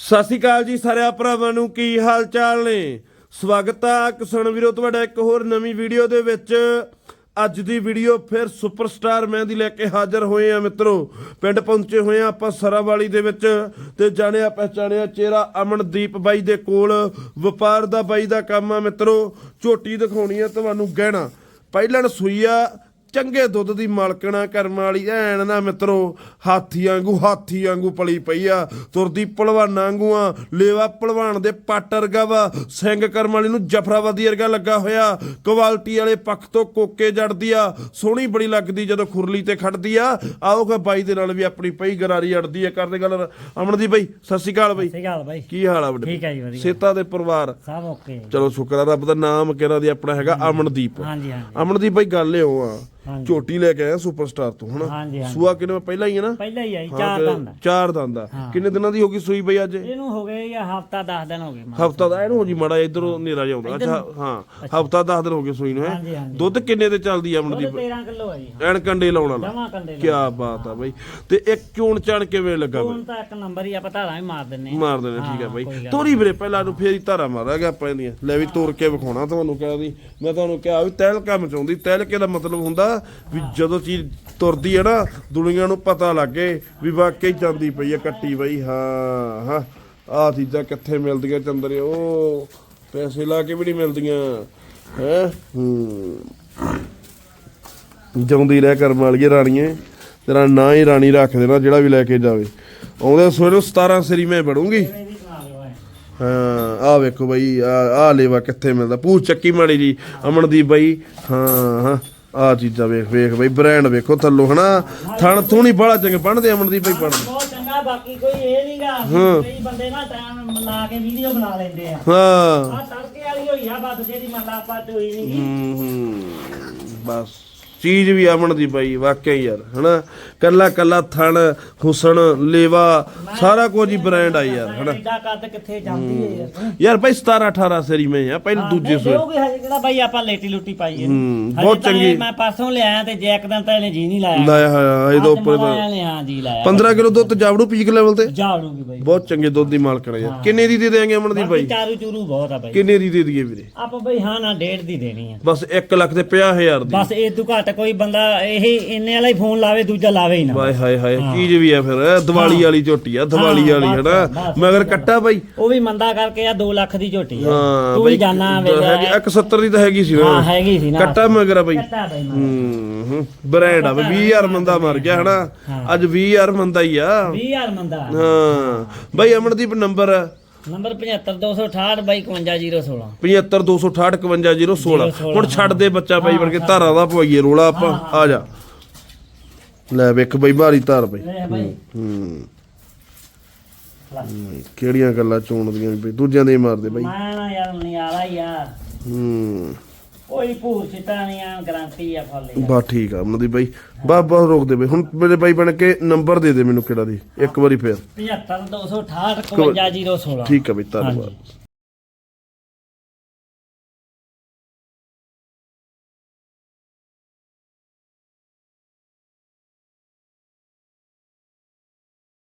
ਸਤਿ ਸ਼੍ਰੀ ਅਕਾਲ ਜੀ ਸਾਰਿਆਂ ਭਰਾਵਾਂ ਨੂੰ, ਕੀ ਹਾਲ ਚਾਲ ਨੇ? ਸਵਾਗਤ ਆ ਕਿਸਾਨ ਵੀਰੋ, ਤੁਹਾਡਾ ਇੱਕ ਹੋਰ ਨਵੀਂ ਵੀਡੀਓ ਦੇ ਵਿੱਚ। ਅੱਜ ਦੀ ਵੀਡੀਓ ਫਿਰ ਸੁਪਰਸਟਾਰ ਮਹਿੰਦੀ ਲੈ ਕੇ ਹਾਜ਼ਰ ਹੋਏ ਆ ਮਿੱਤਰੋ। ਪਿੰਡ ਪਹੁੰਚੇ ਹੋਏ ਆ ਆਪਾਂ ਸਰਾਵਾਲੀ ਦੇ ਵਿੱਚ ਤੇ ਜਾਣਿਆ ਪਹਿਚਾਣਿਆ ਚਿਹਰਾ ਅਮਨਦੀਪ ਬਾਈ ਦੇ ਕੋਲ। ਵਪਾਰ ਦਾ ਬਾਈ ਦਾ ਕੰਮ ਆ ਮਿੱਤਰੋ। ਝੋਟੀ ਦਿਖਾਉਣੀ ਆ ਤੁਹਾਨੂੰ ਗਹਿਣਾ। ਪਹਿਲਣ ਸੂਈ ਆ ਚੰਗੇ ਦੁੱਧ ਦੀ ਮਾਲਕਣਾ ਕਰਮ ਵਾਲੀ ਐਨ ਨਾ ਮਿੱਤਰੋ ਹਾਥੀ ਵਾਂਗੂ ਹਾਥੀ ਵਾਂਗੂ ਪਲੀ ਪਈ ਆ। ਤੁਰਦੀ ਪਹਿਲਵਾਨਾਂ ਵਾਂਗੂ ਆ। ਲੇਵਾ ਪਹਿਲਵਾਨ ਦੇ ਪੱਟ ਵਰਗਾ ਵਾ। ਸਿੰਘ ਕਰਮ ਵਾਲੀ ਨੂੰ ਜਫਰਾਬਾਦੀ ਵਰਗਾ ਲੱਗਾ ਹੋਇਆ। ਕੁਆਲਿਟੀ ਵਾਲੇ ਪੱਖ ਤੋਂ ਕੋਕੇ ਜੜਦੀ ਆ। ਸੋਹਣੀ ਬੜੀ ਲੱਗਦੀ ਜਦੋਂ ਖੁਰਲੀ ਤੇ ਖੜਦੀ ਆ। ਆਓਗਾ ਬਾਈ ਦੇ ਨਾਲ ਵੀ ਆਪਣੀ ਪਈ ਗਰਾਰੀ ਅੜਦੀ ਆ। ਕਰਦੇ ਗੱਲ ਅਮਨਦੀਪ ਬਾਈ ਸਤਿ ਸ਼੍ਰੀ ਅਕਾਲ ਬਾਈ। ਸਹੀ ਗੱਲ ਬਾਈ। ਕੀ ਹਾਲ ਆ ਠੀਕ ਜੀ ਵਧੀਆ। ਸੇਤਾ ਦੇ ਪਰਿਵਾਰ? ਸਭ ਓਕੇ। ਚਲੋ ਸ਼ੁਕਰ ਆ ਰੱਬ ਦਾ ਨਾਮ ਕਿਹੜਾ ਦੀ ਆਪਣਾ ਹੈਗਾ? ਅਮਨਦੀਪ। ਹਾਂਜੀ ਹਾਂਜੀ। ਅਮਨਦੀਪ ਬਾਈ ਗੱਲ ਇਹ ਆ। ਝੋਟੀ ਲੈ ਕੇ ਆਇਆ ਸੁਪਰਸਟਾਰ ਤੋਂ ਹਨਾ? ਸੂਆ ਕਿਨੇ ਪਹਿਲਾਂ ਹੀ ਹੈ ਨਾ? ਪਹਿਲਾਂ ਹੀ ਆਈ ਹਾਂ, ਚਾਰ ਦੰਦ। ਚਾਰ ਦੰਦ ਆ। ਹਾਂ। ਕਿੰਨੇ ਦਿਨਾਂ ਦੀ ਹੋ ਗਈ ਸੂਈ ਬਈ ਅੱਜ? ਇਹਨੂੰ ਹੋ ਗਏ ਜਾਂ ਹਫਤਾ 10 ਦਿਨ ਹੋ ਗਏ। ਹਫਤਾ ਦਾ ਇਹਨੂੰ ਹੋ ਜੀ ਮਾੜਾ ਇਧਰੋਂ ਹਨੇਰਾ ਜਾਉਂਦਾ ਅੱਛਾ ਹਾਂ ਹਫਤਾ 10 ਦਿਨ ਹੋ ਗਏ ਸੂਈ ਨੂੰ ਹੈ? ਦੁੱਧ ਕਿੰਨੇ ਤੇ ਚੱਲਦੀ ਆ ਦੁੱਧ ਅਮਨਦੀਪ 13 ਕਿਲੋ ਆ ਜੀ ਐਨ ਕੰਡੇ ਲਾਉਣ ਵਾਲਾ। ਕੀ ਬਾਤ ਆ ਬਈ। ਤੇ ਇੱਕ ਚੋਣ ਚਣ ਕਿਵੇਂ ਲੱਗਾ ਬਈ? ਹੁਣ ਤਾਂ ਇੱਕ ਨੰਬਰ ਹੀ ਆਪਾਂ ਧਾਰਾਂ ਵੀ ਮਾਰ ਦਿੰਨੇ ਆ। ਮਾਰ ਦੇਣਾ ਠੀਕ ਆ ਹਾਂ, ਬਈ। ਤੋਰੀ ਵੀਰੇ ਪਹਿਲਾਂ ਨੂੰ ਫੇਰ ਹੀ ਧਾਰਾ ਮਾਰਾਂਗੇ ਆਪਾਂ ਇਹਦੀਆਂ। ਲੈ ਵੀ ਤੋੜ ਕੇ ਵਿਖਾਉਣਾ ਤੁਹਾਨੂੰ ਕਿਹਾ ਦੀ। ਮੈਂ ਤੁਹਾਨੂੰ ਕਿਹਾ ਵੀ ਤਹਿਲਕਾ ਮਚਾਉਂਦੀ। ਤਹਿਲਕੇ ਦਾ ਮਤਲਬ ਹੁੰਦਾ ਵੀ ਜਦੋਂ ਚੀਜ਼ ਤੁਰਦੀ ਹੈ ਨਾ, ਦੁਨੀਆ ਨੂੰ ਪਤਾ ਲੱਗੇ ਵੀ ਵਾਕਈ ਜਾਂਦੀ ਪਈ ਹੈ ਕੱਟੀ ਬਈ, ਹਾਂ ਹਾਂ। ਆਹ ਚੀਜ਼ਾਂ ਕਿੱਥੇ ਮਿਲਦੀਆਂ ਚੰਦਰੇ, ਉਹ ਪੈਸੇ ਲਾ ਕੇ ਵੀ ਨਹੀਂ ਮਿਲਦੀਆਂ, ਹੈ? ਹੂੰ। ਜਿਉਂਦੀ ਰਹਿ ਕਰਮ ਵਾਲੀਏ ਰਾਣੀਏ, ਤੇਰਾ ਨਾਂ ਹੀ ਰਾਣੀ ਰੱਖ ਦੇਣਾ ਜਿਹੜਾ ਵੀ ਲੈ ਕੇ ਜਾਵੇ। ਆਉਂਦੇ ਸੋਏ ਨੂੰ 17 ਸਰੀ ਮੈਂ ਬੜੂੰਗੀ ਹਾਂ ਆ ਵੇਖੋ ਬਾਈ ਆ ਆ ਲੇਵਾ ਕਿੱਥੇ ਮਿਲਦਾ। ਪੂਛ ਚੱਕੀ ਮਾੜੀ ਜੀ, ਅਮਨਦੀਪ ਬਾਈ, ਹਾਂ ਹਾਂ। ਆ ਚੀਜ਼ਾਂ ਵੇਖ ਵੇਖ ਬਾਈ ਬ੍ਰਾਂਡ ਵੇਖੋ ਥੱਲੋਂ ਹਨਾ? ਥਣ ਥੂਣੀ ਬੜਾ ਚੰਗੇ ਬਣਦੇ ਅਮਨਦੀਪ ਬਾਈ ਬਣਦੇ। ਬਹੁਤ ਚੰਗਾ ਬਾਕੀ ਕੋਈ ਇਹ ਨਹੀਂਗਾ ਕਈ ਬੰਦੇ ਨਾ ਟਾਈਮ ਲਾ ਕੇ ਵੀਡੀਓ ਬਣਾ ਲੈਂਦੇ ਆ। ਹਾਂ। ਆ ਤੜਕੇ ਵਾਲੀ ਹੋਈ ਆ ਬਸ ਜਿਹੜੀ ਮੰਨ ਆਪਾਂ ਹੋਈ ਨਹੀਂ ਹੂੰ ਹੂੰ। ਬਸ। ਚੀਜ਼ ਵੀ ਅਮਨਦੀਪ ਬਾਈ ਵਾਕਿਆ ਹੀ ਯਾਰ ਹਨਾ? ਕੱਲਾ ਕੱਲਾ ਥਣ ਹੁਸਨ ਲੇਵਾ ਸਾਰਾ ਕੁਝ ਹੀ ਬ੍ਰਾਂਡ ਆ ਯਾਰ ਹਨਾ? ਐਡਾ ਕੱਦ ਕਿੱਥੇ ਜਾਂਦੀ ਹੈ ਯਾਰ ਯਾਰ ਬਾਈ 17 18 ਸਰੀ ਮੈਂ ਆ ਪਹਿਲੇ ਦੂਜੇ ਸੋਏ। ਹਜੇ ਕਿਹੜਾ ਬਾਈ ਆਪਾਂ ਲੇਟੀ ਲੁੱਟੀ ਪਾਈ ਹੈ। ਹੂੰ, ਹਜੇ ਬਹੁਤ ਤਾਂ ਇਹ ਚੰਗੀ। ਮੈਂ ਪਰਸੋਂ ਲਿਆਇਆ ਤੇ ਜੇ ਇੱਕ ਦਿਨ ਤਾਂ ਇਹਨੇ ਜੀ ਨਹੀਂ ਲਾਇਆ। ਲਾਇਆ ਹੋਇਆ ਇਹਦੇ ਉੱਪਰ ਨੇ ਹਾਂ ਜੀ ਲਾਇਆ। 15 ਕਿਲੋ ਦੁੱਧ ਜਾਵੜੂ ਪੀਕ ਲੈਵਲ ਤੇ? ਜਾੜੂਗੀ ਬਾਈ। ਬਹੁਤ ਚੰਗੇ ਦੁੱਧ ਦੀ ਮਾਲਕਣ ਯਾਰ। ਕਿੰਨੇ ਦੀ ਦੇ ਦੇਾਂਗੇ ਅਮਨਦੀਪ ਬਾਕੀ ਬਾਈ? ਚਾਰੂ ਚੂਰੂ ਬਹੁਤ ਆ ਬਾਈ। ਕਿੰਨੇ ਦੀ ਦੇ ਦਈਏ ਵੀਰੇ? ਆਪਾਂ ਬਾਈ ਹਾਂ ਨਾ ਡੇਢ ਦੀ ਦੇਣੀ ਆ। ਬਸ 1 ਲੱਖ ਤੇ 50000 ਦੀ। ਬਸ ਇਹ ਤੋਂ ਘੱਟ ਕੋਈ ਬੰਦਾ ਇਹ ਇੰਨੇ ਵਾਲਾ ਹੀ ਫੋਨ ਲਾਵੇ ਦੂਜਾ ਲਾਵੇ ਹੀ ਨਾ। ਵਾਏ ਹਾਏ ਹਾਏ ਚੀਜ਼ ਵੀ ਆ ਫਿਰ ਦੀਵਾਲੀ ਵਾਲੀ ਝੋਟੀ ਆ ਦੀਵਾਲੀ ਵਾਲੀ ਹਨਾ। ਮਗਰ ਕੱਟਾ ਬਾਈ। ਉਹ ਵੀ ਮੰਦਾ ਕਰਕੇ ਆ 2 ਲੱਖ ਦੀ ਝੋਟੀ ਆ। ਹਾਂ ਤੂੰ ਵੀ ਜਾਣਾ ਵੇਲੇ। 170 ਦੀ ਤਾਂ ਹੈਗੀ ਸੀ ਹਾਂ ਹੈਗੀ ਸੀ ਨਾ। ਕੱਟਾ ਮਗਰ ਆ ਬਾਈ। ਕੱਟਾ ਬਾਈ ਹੂੰ ਬ੍ਰਾਂਡ ਆ ਬਈ 20000 ਮੰਦਾ ਮਰ ਗਿਆ ਹਨਾ? ਅੱਜ 20000 ਮੰਦਾ ਹੀ ਆ। 20000 ਮੰਦਾ। ਹਾਂ। ਬਾਈ ਅਮਨਦੀਪ ਨੰਬਰ ਨੰਬਰ 75268 ਬਾਈ 51016 75268 51016 ਹੁਣ ਛੱਡ ਦੇ ਬੱਚਾ ਬਾਈ ਵਰਗੇ ਧਾਰਾਂ ਦਾ ਪਵਾਈਏ ਰੋਲਾ ਆਪਾਂ ਆ ਜਾ। ਲੈ ਵੇਖ ਬਈ ਭਾਰੀ ਧਾਰ ਬਈ। ਹੂੰ ਕਿਹੜੀਆਂ ਗੱਲਾਂ ਚੋਣਦੀਆਂ ਬਈ ਦੂਜਿਆਂ ਦੇ ਮਾਰਦੇ ਬਈ। ਮੈਂ ਨਾ ਯਾਰ ਨਿਆਰਾ ਯਾਰ ਹੂੰ। ਕੋਈ ਭੂਰ ਚਿੱਟਾ ਨਹੀਂ ਆ ਗਾਰੰਟੀ ਆ। ਫਾਲੇ ਬਾ ਠੀਕ ਆ ਮਨਦੀ ਬਾਈ। ਬਾ ਬਾ ਰੋਕ ਦੇ ਬਈ। ਹੁਣ ਮੇਰੇ ਬਾਈ ਬਣ ਕੇ ਨੰਬਰ ਦੇ ਦੇ ਮੈਨੂੰ ਕਿਹੜਾ ਦੀ। ਇੱਕ ਵਾਰੀ ਫੇਰ। 75268 51016 ਠੀਕ ਆ ਬਈ ਧੰਨਵਾਦ।